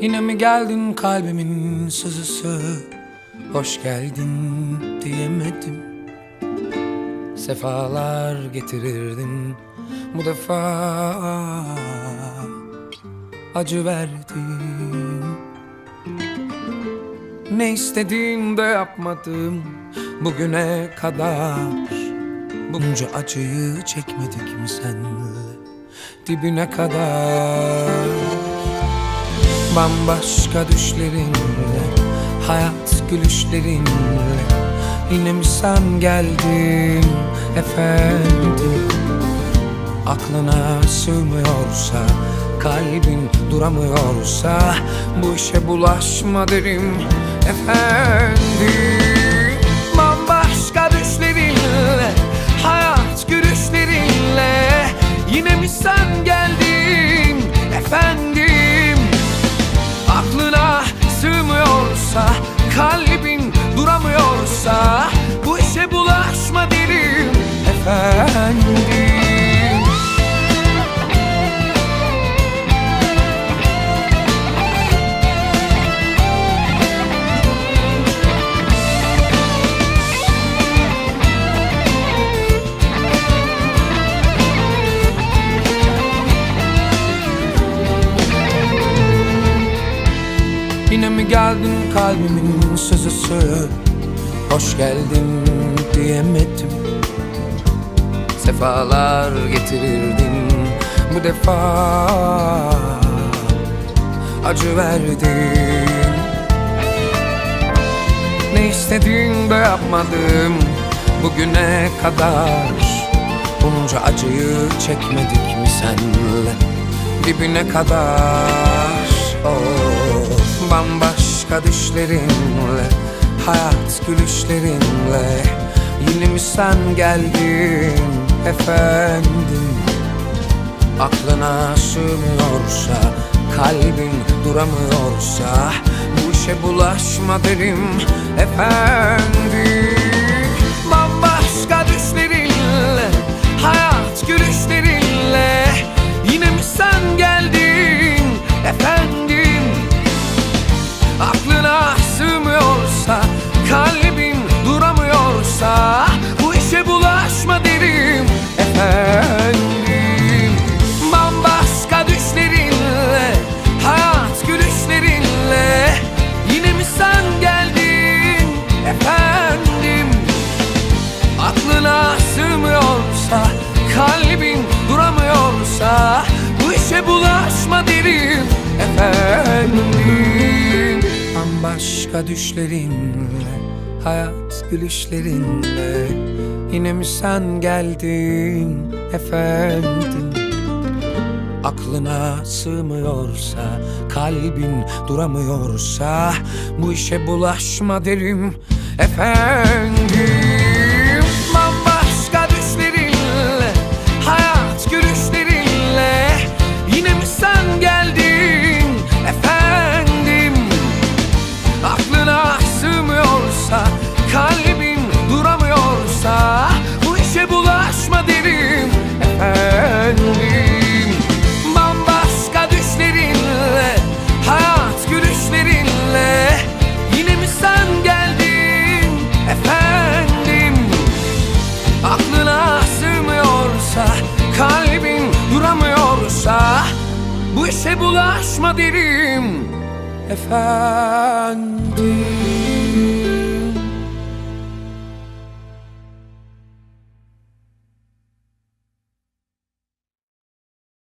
Yine mi geldin kalbimin sızısı? Hoş geldin diyemedim. Sefalar getirirdin Bu defa. Acı verdin. Ne istediğim de yapmadım Bugüne kadar. Bunca acıyı çekmedik mi senle Dibine kadar Bambaşka düşlerinle Hayat gülüşlerinle Yine mi sen geldin efendim? Aklına sığmıyorsa Kalbin duramıyorsa Bu işe bulaşma derim efendim sığmıyorsa Geldin kalbimin sızısı Hoş geldin diyemedim. Sefalar getirirdin bu defa. Acı verdin. Ne istediğin de yapmadım Bugüne kadar? Bunca acıyı çekmedik mi senle? Dibine kadar. Of Bambaşka düşlerinle Hayat gülüşlerinle. Yine mi sen geldin efendim? Aklına sığmıyorsa Kalbin duramıyorsa Bu işe bulaşma derim efendim. Bambaşka düşlerinle Aklına sığmıyorsa Kalbin duramıyorsa Bu işe bulaşma derim. Efendim Bambaşka düşlerinle Hayat gülüşlerinle Yine mi sen geldin? Efendim Aklına sığmıyorsa Kalbin duramıyorsa Bu işe bulaşma derim. Efendim Bambaşka düşlerinle Hayat gülüşlerinle Yine mi sen geldin efendim? Aklına sığmıyorsa Kalbin duramıyorsa Bu işe bulaşma derim efendim Kalbin duramıyorsa Bu işe bulaşma derim. Efendim